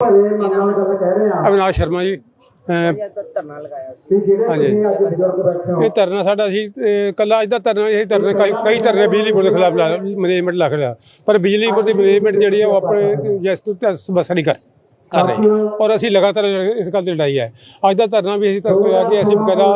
ਅਵਿਨਾਸ਼ ਸ਼ਰਮਾ ਜੀ ਧਰਨਾ ਲਗਾਇਆ ਸੀ। ਹਾਂਜੀ। ਇਹ ਧਰਨਾ ਸਾਡਾ ਸੀ ਕੱਲਾ ਅੱਜ ਦਾ ਧਰਨਾ ਇਹ ਧਰਨੇ ਕਈ ਕਈ ਧਰਨੇ ਬਿਜਲੀ ਬੋਰਡ ਦੇ ਖਿਲਾਫ ਲਾ ਮੈਨੇਜਮੈਂਟ ਲੱਗ ਰਿਹਾ ਪਰ ਬਿਜਲੀ ਬੋਰਡ ਦੀ ਮੈਨੇਜਮੈਂਟ ਜਿਹੜੀ ਹੈ ਉਹ ਆਪਣੇ ਜਸ ਤੋਂ ਬਸ ਨਹੀਂ ਕਰ ਕਰ ਰਹੀ ਔਰ ਅਸੀਂ ਲਗਾਤਾਰ ਇਸ ਗੱਲ ਦੀ ਲੜਾਈ ਹੈ। ਅੱਜ ਦਾ ਧਰਨਾ ਵੀ ਅਸੀਂ ਤੱਕ ਆ ਕਿ ਅਸੀਂ ਬਕਾਇਦਾ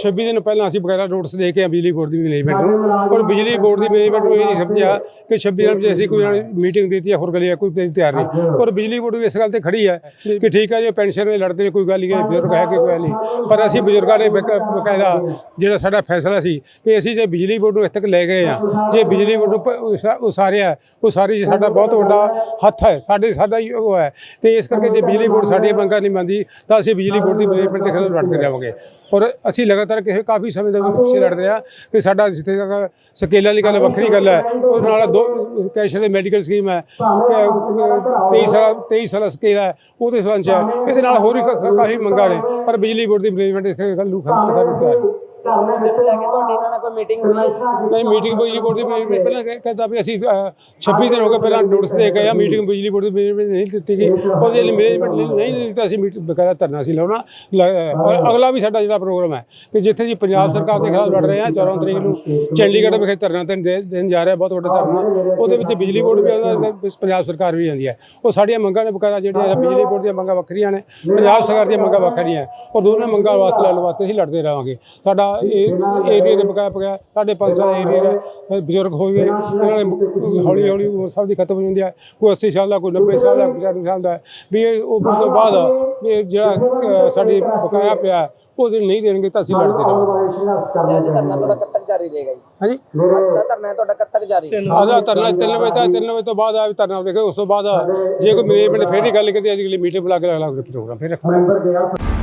26 ਦਿਨ ਪਹਿਲਾਂ ਅਸੀਂ ਬਕਾਇਦਾ ਨੋਟਿਸ ਦੇ ਕੇ ਬਿਜਲੀ ਬੋਰਡ ਦੀ ਮੈਨੇਜਮੈਂਟ ਨੂੰ। ਔਰ ਬਿਜਲੀ ਬੋਰਡ ਦੀ ਮੈਨੇਜਮੈਂਟ ਨੂੰ ਇਹ ਨਹੀਂ ਸਮਝਿਆ ਕਿ 26 ਦਿਨ ਵਿੱਚ ਅਸੀਂ ਕੋਈ ਮੀਟਿੰਗ ਦਿੱਤੀ ਹੈ ਹੋਰ ਗੱਲ ਹੈ ਕੋਈ ਤੇ- ਤਿਆਰ ਨਹੀਂ। ਔਰ ਬਿਜਲੀ ਬੋਰਡ ਵੀ ਇਸ ਗੱਲ ਤੇ ਖੜੀ ਹੈ ਕਿ ਠੀਕ ਹੈ ਜੇ ਪੈਨਸ਼ਨ ਨੇ ਲੜਦੇ ਨੇ ਕੋਈ ਗੱਲ ਨਹੀਂ ਹੈ ਬਜ਼ੁਰਗ ਹੈ ਕਿ ਕੋਈ ਨਹੀਂ। ਪਰ ਅਸੀਂ ਬਜ਼ੁਰਗਾਂ ਨੇ ਬਕਾ- ਬਕਾਇਦਾ ਜਿਹੜਾ ਸਾਡਾ ਫੈਸਲਾ ਸੀ ਕਿ ਅਸੀਂ ਜੇ ਬਿਜਲੀ ਬੋਰਡ ਨੂੰ ਇੱਥੇ ਤੱਕ ਲੈ ਗਏ ਆ ਜੇ ਬਿਜਲੀ ਬੋਰਡ ਨੂੰ ਉਸਾਰਿਆ ਉਸਾਰੀ 'ਚ ਸਾਡਾ ਬਹੁਤ ਵੱਡਾ ਹੱਥ ਹੈ ਸਾਡੇ ਸਾਡਾ ਹੀ ਉਹ ਹੈ। ਤੇ ਇਸ ਕਰਕੇ ਜੇ ਬਿਜਲੀ ਬੋਰਡ ਸਾਡੀਆਂ ਮੰਗਾਂ ਨਹੀਂ ਮੰਨਦੀ ਤਾਂ ਅਸੀਂ ਬਿਜਲੀ ਬੋਰਡ ਦੀ ਮੈਨੇਜਮੈਂਟ ਦੇ ਖਿਲਾਫ ਲੜਦੇ ਰਹਾਂਗੇ ਔਰ ਅਸੀਂ ਲਗਾਤਾਰ ਕਿਸੇ ਕਾਫੀ ਸਮੇਂ ਤੋਂ ਪਿੱਛੇ ਲੜ ਰਹੇ ਹਾਂ ਕਿ ਸਾਡਾ ਜਿੱਥੇ ਤੱਕ ਸਕੇਲਾਂ ਦੀ ਗੱਲ ਵੱਖਰੀ ਗੱਲ ਹੈ ਉਹਦੇ ਨਾਲ ਦੋ ਕੈਸ਼ ਦੇ ਮੈਡੀਕਲ ਸਕੀਮ ਹੈ ਕਿ 23 ਸਾਲ 23 ਸਾਲ ਸਕੇਲ ਹੈ ਉਹਦੇ ਸੰਬੰਧ ਹੈ। ਇਹਦੇ ਨਾਲ ਹੋਰ ਵੀ ਕ- ਕਾਫੀ ਮੰਗਾਂ ਨੇ ਪਰ ਬਿਜਲੀ ਬੋਰਡ ਦੀ ਮੈਨੇਜਮੈਂਟ ਇਸ ਗੱਲ ਨੂੰ ਖਤਮ ਕਰਨ ਨੂੰ ਤਿਆਰ ਨਹੀਂ ਇਸ ਮੁੱਦੇ ਨੂੰ ਲੈ ਕੇ ਤੁਹਾਡੇ ਇਹਨਾਂ ਨਾਲ ਕੋਈ ਮੀਟਿੰਗ ਹੋਈ? ਹੈ ਨਹੀਂ ਮੀਟਿੰਗ ਬਿਜਲੀ ਬੋਰਡ ਦੀ ਮੈਨੇਜਮੈਂਟ ਪਹਿਲਾਂ ਕਹਿ- ਕਹਿੰਦਾ ਵੀ ਅਸੀਂ ਅ, 26 ਦਿਨ ਹੋ ਗਏ ਪਹਿਲਾਂ ਨੋਟਿਸ ਦੇ ਕੇ ਆ ਮੀਟਿੰਗ ਬਿਜਲੀ ਬੋਰਡ ਦੀ ਮੈਨੇਜਮੈਂਟ ਨਹੀਂ ਦਿੱਤੀ ਗਈ। ਉਹਦੇ ਲਈ ਮੈਨੇਜਮੈਂਟ ਨਹੀਂ ਨਹੀਂ ਤਾਂ ਅਸੀਂ ਮੀਟਿੰਗ ਬਕਾਇਦਾ ਧਰਨਾ ਸੀ ਲਾਉਣਾ। ਲ- ਔਰ ਅਗਲਾ ਵੀ ਸਾਡਾ ਜਿਹੜਾ ਪ੍ਰੋਗਰਾਮ ਹੈ ਕਿ ਜਿੱਥੇ ਜੀ ਪੰਜਾਬ ਸਰਕਾਰ ਦੇ ਖਿਲਾਫ ਲੜ ਰਹੇ ਹਾਂ 14 ਤਰੀਕ ਨੂੰ ਚੰਡੀਗੜ੍ਹ ਵਿਖੇ ਧਰਨਾ ਤੇ ਦੇ- ਦੇਣ ਜਾ ਰਿਹਾ ਬਹੁਤ ਵੱਡਾ ਧਰਨਾ। ਉਹਦੇ ਵਿੱਚ ਬਿਜਲੀ ਬੋਰਡ ਵੀ ਆਉਂਦਾ ਤੇ ਪੰਜਾਬ ਸਰਕਾਰ ਵੀ ਆਉਂਦੀ ਹੈ। ਉਹ ਸਾਡੀਆਂ ਮੰਗਾਂ ਨੇ ਬਕਾਇਦਾ ਜਿਹੜੀਆਂ ਬਿਜਲੀ ਬੋਰਡ ਦੀਆਂ ਮੰਗਾਂ ਵੱਖਰੀਆਂ ਨੇ ਪੰਜਾਬ ਸਰਕਾਰ ਦੀਆਂ ਮੰਗਾਂ ਵੱਖਰੀਆਂ ਔਰ ਦੋਨਾਂ ਮੰਗਾਂ ਵਾਸਤੇ ਲੈਣ ਵਾਸਤੇ ਅਸੀਂ ਲੜਦੇ ਰਹਾਂਗੇ। ਸਾਡਾ ਇਹ ਏਰੀਆ ਦੇ ਬਕਾਇਆ ਬਕਾਇਆ ਸਾਡੇ ਪੰਜ ਸਾਲ ਏਰੀਆ ਦਾ ਬਜ਼ੁਰਗ ਹੋ। ਗਏ ਇਹਨਾਂ ਨੇ ਹੌਲੀ ਹੌਲੀ ਉਮਰ ਸਭ ਦੀ ਖਤਮ ਹੋ ਜਾਂਦੀ ਹੈ। ਕੋਈ 80 ਸਾਲ ਦਾ, ਕੋਈ 90 ਸਾਲ ਦਾ, ਕੋਈ ਸਾਲ ਦਾ। ਵੀ ਇਹ ਉਮਰ ਤੋਂ ਬਾਅਦ ਇਹ ਜਿਹੜਾ ਸਾਡੀ ਬਕਾਇਆ ਪਿਆ ਉਹ ਨਹੀਂ ਦੇਣਗੇ ਤਾਂ ਅਸੀਂ ਲੜਦੇ ਰਹਾਂਗੇ। ਅੱਜ ਧਰਨਾ ਤੁਹਾਡਾ ਕਦ ਤੱਕ ਜਾਰੀ ਰਹੇਗਾ ਜੀ ਹਾਂਜੀ? ਅੱਜ ਦਾ ਧਰਨਾ ਹੈ ਤੁਹਾਡਾ ਕਦ ਤੱਕ ਜਾਰੀ ਆਦਾ ਧਰਨਾ 3 ਵਜੇ ਤੱਕ 3 ਵਜੇ ਤੋਂ ਬਾਅਦ ਆ ਧਰਨਾ ਦੇਖੋ ਉਸ ਤੋਂ ਬਾਅਦ ਜੇ ਕੋਈ ਮੈਨੇਜਮੈਂਟ ਫੇਰ ਹੀ ਗੱਲ ਕੀਤੀ ਅੱਜ ਅਗਲੀ ਮੀਟਿੰਗ ਬੁਲਾ ਕੇ ਅਗਲਾ ਪ੍ਰੋਗਰਾਮ ਫੇਰ ਰੱਖਾਂਗੇ।